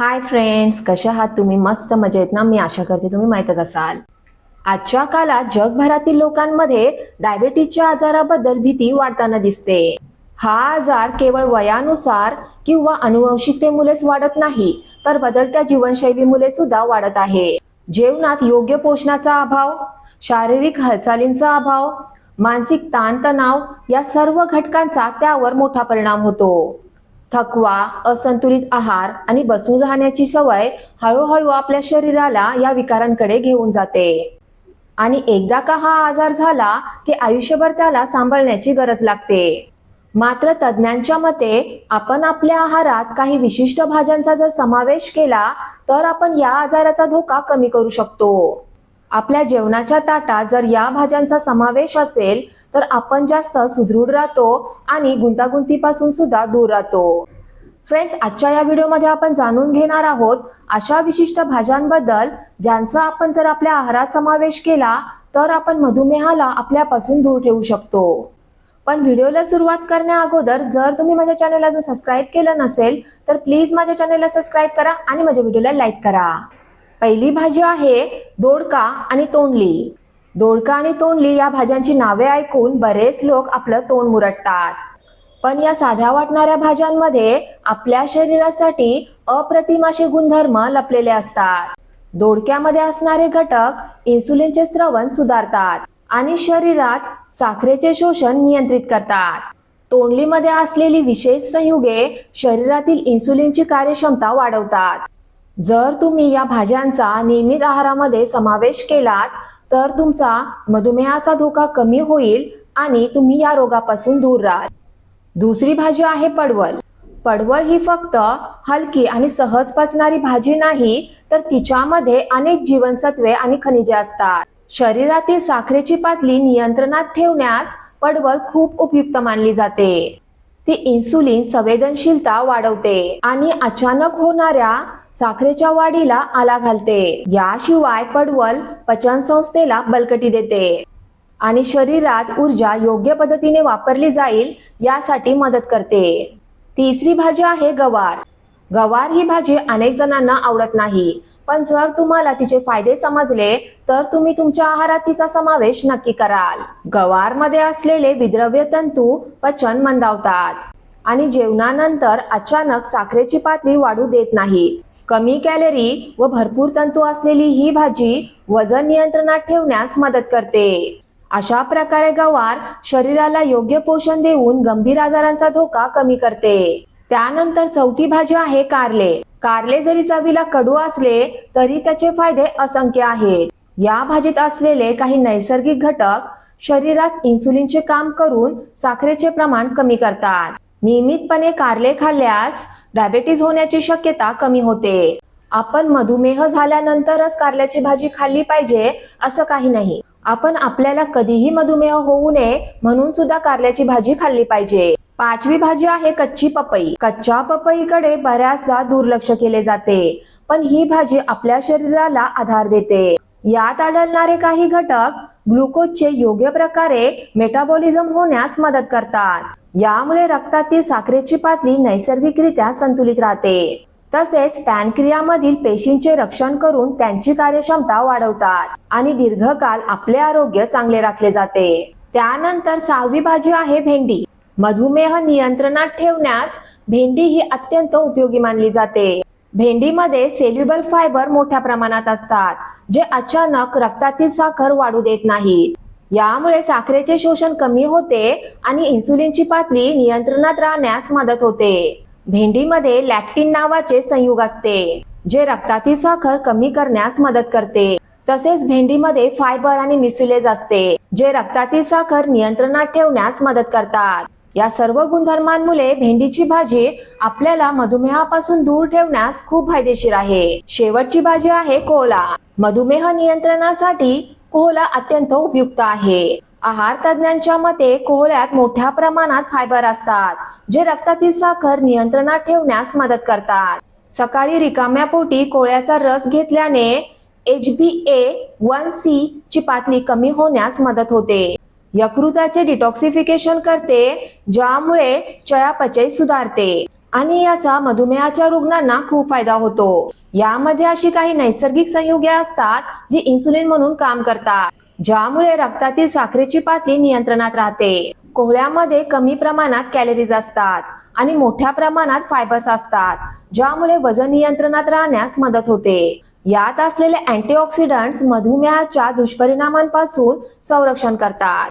Hi friends कशा आहात तुम्ही? मस्त मजेत ना? मी आशा करते तुम्ही माहीतच असाल. आजच्या काळात जगभरातील लोकांमध्ये डायबेटीजच्या आजाराबद्दल भीती वाढताना दिसते. हा आजार केवळ वयानुसार किंवा अनुवंशिकतेमुळेच वाढत नाही तर बदलत्या जीवनशैलीमुळे सुद्धा वाढत आहे. जेवणात योग्य पोषणाचा अभाव शारीरिक हालचालींचा अभाव मानसिक ताणतणाव या सर्व घटकांचा त्यावर मोठा परिणाम होतो. थकवा असंतुलित आहार आणि बसून राहण्याची सवय हळूहळू आपल्या शरीराला या विकारांकडे घेऊन जाते. आणि एकदा का हा आजार झाला की आयुष्यभर त्याला सांभाळण्याची गरज लागते. मात्र तज्ज्ञांच्या मते आपण आपल्या आहारात काही विशिष्ट भाज्यांचा जर समावेश केला तर आपण या आजाराचा धोका कमी करू शकतो. आपल्या जेवणाच्या ताटात जर या भाज्यांचा समावेश असेल तर आपण जास्त सुदृढ राहतो आणि गुंतागुंतीपासून सुद्धा दूर राहतो. फ्रेंड्स आजच्या या व्हिडिओमध्ये आपण जाणून घेणार आहोत अशा विशिष्ट भाज्यांबद्दल ज्यांचा आपण जर आपल्या आहारात समावेश केला तर आपण मधुमेहाला आपल्यापासून दूर ठेवू शकतो. पण व्हिडिओला सुरुवात करण्या अगोदर जर तुम्ही माझ्या चॅनलला जर सबस्क्राईब केलं नसेल तर प्लीज माझ्या चॅनलला सबस्क्राईब करा आणि माझ्या व्हिडिओला लाईक करा. पहिली भाजी आहे दोडका आणि तोंडली. दोडका आणि तोंडली या भाज्यांची नावे ऐकून बरेच लोक आपलं तोंड मुरटतात. पण या साध्या वाटणाऱ्या भाज्यांमध्ये आपल्या शरीरासाठी अप्रतिम असे गुणधर्म लपलेले असतात. दोडक्यामध्ये असणारे घटक इन्सुलिनचे स्रवण सुधारतात आणि शरीरात साखरेचे शोषण नियंत्रित करतात. तोंडलीमध्ये असलेली विशेष संयुगे शरीरातील इन्सुलिनची कार्यक्षमता वाढवतात. जर तुम्ही या भाज्यांचा नियमित आहारामध्ये समावेश केलात तर तुमचा मधुमेहाचा धोका कमी होईल आणि तुम्ही या रोगापासून दूर राहाल. दुसरी भाजी आहे पडवल. पडवळ ही फक्त हलकी आणि सहज पचणारी भाजी नाही तर तिच्यामध्ये अनेक जीवनसत्वे आणि खनिजे असतात. शरीरातील साखरेची पातळी नियंत्रणात ठेवण्यास पडवळ खूप उपयुक्त मानली जाते. ती इन्सुलिन संवेदनशीलता वाढवते आणि अचानक होणाऱ्या साखरेच्या वाढीला आला घालते. याशिवाय पडवल पचन संस्थेला बलकटी देते. आणि शरीरात ऊर्जा योग्य पद्धतीने वापरली जाईल यासाठी मदत करते. तिसरी भाजी आहे गवार. गवार ही भाजी अनेक जणांना आवडत नाही. पण जर तुम्हाला तिचे फायदे समजले तर तुम्ही तुमच्या आहारात तिचा समावेश नक्की कराल. गवारमध्ये असलेले विद्रव्य तंतू पचन मंदावतात. आणि जेवणानंतर अचानक साखरेची पातळी वाढू देत नाहीत. कमी कॅलरी व भरपूर तंतू असलेली ही भाजी वजन नियंत्रणात ठेवण्यास मदत करते. अशा प्रकारे गवार शरीराला योग्य पोषण देऊन गंभीर आजारांचा धोका कमी करते. त्यानंतर चौथी भाजी आहे कारले. कारले जरी चवीला कडू असले तरी त्याचे फायदे असंख्य आहेत. या भाजीत असलेले काही नैसर्गिक घटक शरीरात इन्सुलिनचे काम करून साखरेचे प्रमाण कमी करतात. नियमितपणे कारले खाल्ल्यास डायबेटीज होण्याची शक्यता कमी होते. आपण मधुमेह झाल्यानंतरच कारल्याची भाजी खाल्ली पाहिजे असं काही नाही. आपण आपल्याला कधीही मधुमेह होऊ नये म्हणून सुद्धा कारल्याची भाजी खाल्ली पाहिजे. पाचवी भाजी आहे कच्ची पपई. कच्च्या पपईकडे बऱ्याचदा दुर्लक्ष केले जाते पण ही भाजी आपल्या शरीराला आधार देते. यात आढळणारे काही घटक ग्लुकोजचे योग्य प्रकारे मेटाबॉलिझम होण्यास मदत करतात. यामुळे रक्तातील साखरेची पातळी नैसर्गिकरित्या संतुलित राहते. तसेच पॅनक्रियामधील पेशींचे रक्षण करून त्यांची कार्यक्षमता वाढवतात आणि दीर्घकाळ आपले आरोग्य चांगले राखले जाते. त्यानंतर सहावी भाजी आहे भेंडी. मधुमेह नियंत्रणात ठेवण्यास भेंडी ही अत्यंत उपयोगी मानली जाते. भेंडीमध्ये सेल्युबल फायबर मोठ्या प्रमाणात असतात जे अचानक रक्तातील साखर वाढू देत नाहीत यामुळे साखरेचे शोषण कमी होते आणि इन्सुलिनची पातळी नियंत्रणात राहण्यास मदत होते. भेंडीमध्ये लॅक्टिन नावाचे संयुग असते जे रक्तातील साखर कमी करण्यास मदत करते. तसेच भेंडीमध्ये फायबर आणि मिसुलेज असते जे रक्तातील साखर नियंत्रणात ठेवण्यास मदत करतात. या सर्व गुणधर्मांमुळे भेंडीची भाजी आपल्याला मधुमेहापासून दूर ठेवण्यास खूप फायदेशीर आहे. शेवटची भाजी आहे कोहला. मधुमेह नियंत्रणासाठी कोहला अत्यंत उपयुक्त आहे. आहार तज्ञांच्या मते कोहळ्यात मोठ्या प्रमाणात फायबर असतात जे रक्तातील साखर नियंत्रणात ठेवण्यास मदत करतात. सकाळी रिकाम्या पोटी कोळ्याचा रस घेतल्याने H B A one C ची पातळी कमी होण्यास मदत होते. यकृताचे डिटॉक्सिफिकेशन करते ज्यामुळे चयापचय सुधारते. आणि याचा मधुमेहाच्या रुग्णांना खूप फायदा होतो. यामध्ये अशी काही नैसर्गिक संयुगे असतात जी इन्सुलिन म्हणून काम करतात ज्यामुळे रक्तातील साखरेची पातळी नियंत्रणात राहते. कोहळ्यामध्ये कमी प्रमाणात कॅलरीज असतात आणि मोठ्या प्रमाणात फायबर्स असतात ज्यामुळे वजन नियंत्रणात राहण्यास मदत होते. यात असलेले अँटीऑक्सिडंट्स मधुमेहाच्या दुष्परिणामांपासून संरक्षण करतात.